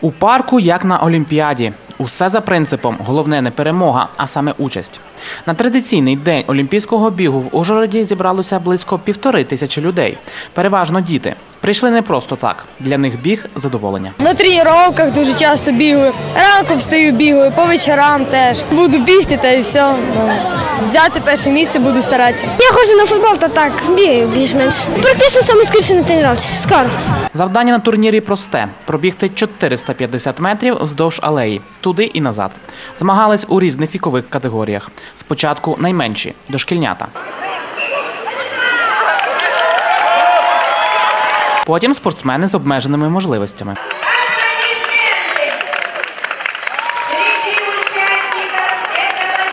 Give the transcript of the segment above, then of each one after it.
У парку, як на Олімпіаді. Усе за принципом головне не перемога, а саме участь. На традиційний день олімпійського бігу в Ужгороді зібралося близько півтори тисячі людей. Переважно діти. Прийшли не просто так. Для них біг задоволення. На тренуваннях дуже часто бігаю. Ранку встаю, бігаю, по вечорам теж. Буду бігти та і все. Ну, взяти перше місце буду старатися. Я ходжу на футбол та так, бігаю більш-менш. Практично саме скоріше на тренуватися. Скоро. Завдання на турнірі просте: пробігти 450 метрів вздовж алеї, туди і назад. Змагались у різних вікових категоріях. Спочатку найменші дошкільнята. Потім спортсмени з обмеженими можливостями.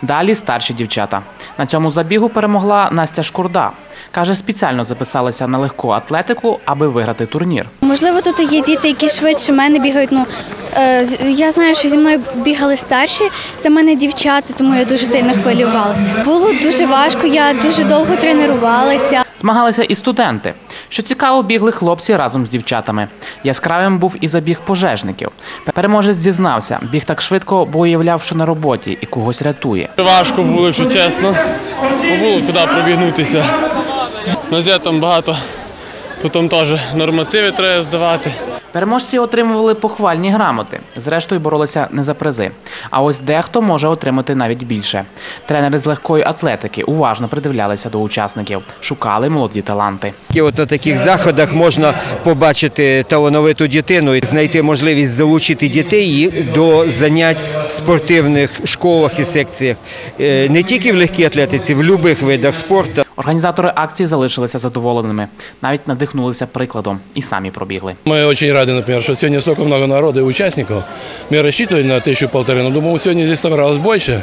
Далі старші дівчата. На цьому забігу перемогла Настя Шкурда. Каже, спеціально записалася на легку атлетику, аби виграти турнір. Можливо, тут є діти, які швидше мене бігають. Ну е, я знаю, що зі мною бігали старші, за мене дівчата, тому я дуже сильно хвилювалася. Було дуже важко, я дуже довго тренувалася. Змагалися і студенти. Що цікаво, бігли хлопці разом з дівчатами. Яскравим був і забіг пожежників. Переможець зізнався, біг так швидко, бо уявляв, що на роботі і когось рятує. Важко було, якщо чесно. Бо було куди пробігнутися. На там багато. Потім теж нормативи треба здавати. Переможці отримували похвальні грамоти. Зрештою боролися не за призи. А ось дехто може отримати навіть більше. Тренери з легкої атлетики уважно придивлялися до учасників, шукали молоді таланти. От на таких заходах можна побачити талановиту дитину і знайти можливість залучити дітей до занять в спортивних школах і секціях. Е, Не тільки в легкій атлетиці, в будь-яких видах спорту. Організатори акції залишилися задоволеними, навіть надихнулися прикладом і самі пробігли. Мы очень рады, например, что сегодня столько много народа и участников. Мы рассчитывали на тысячу-полторы, но думал, сегодня здесь собралось больше.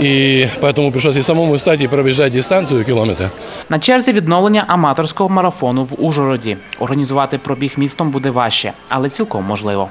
И поэтому пришлось и самому встать и пробежать дистанцию километр. На черзі відновлення аматорського марафону в Ужгороді. Організувати пробіг містом буде важче, але цілком можливо.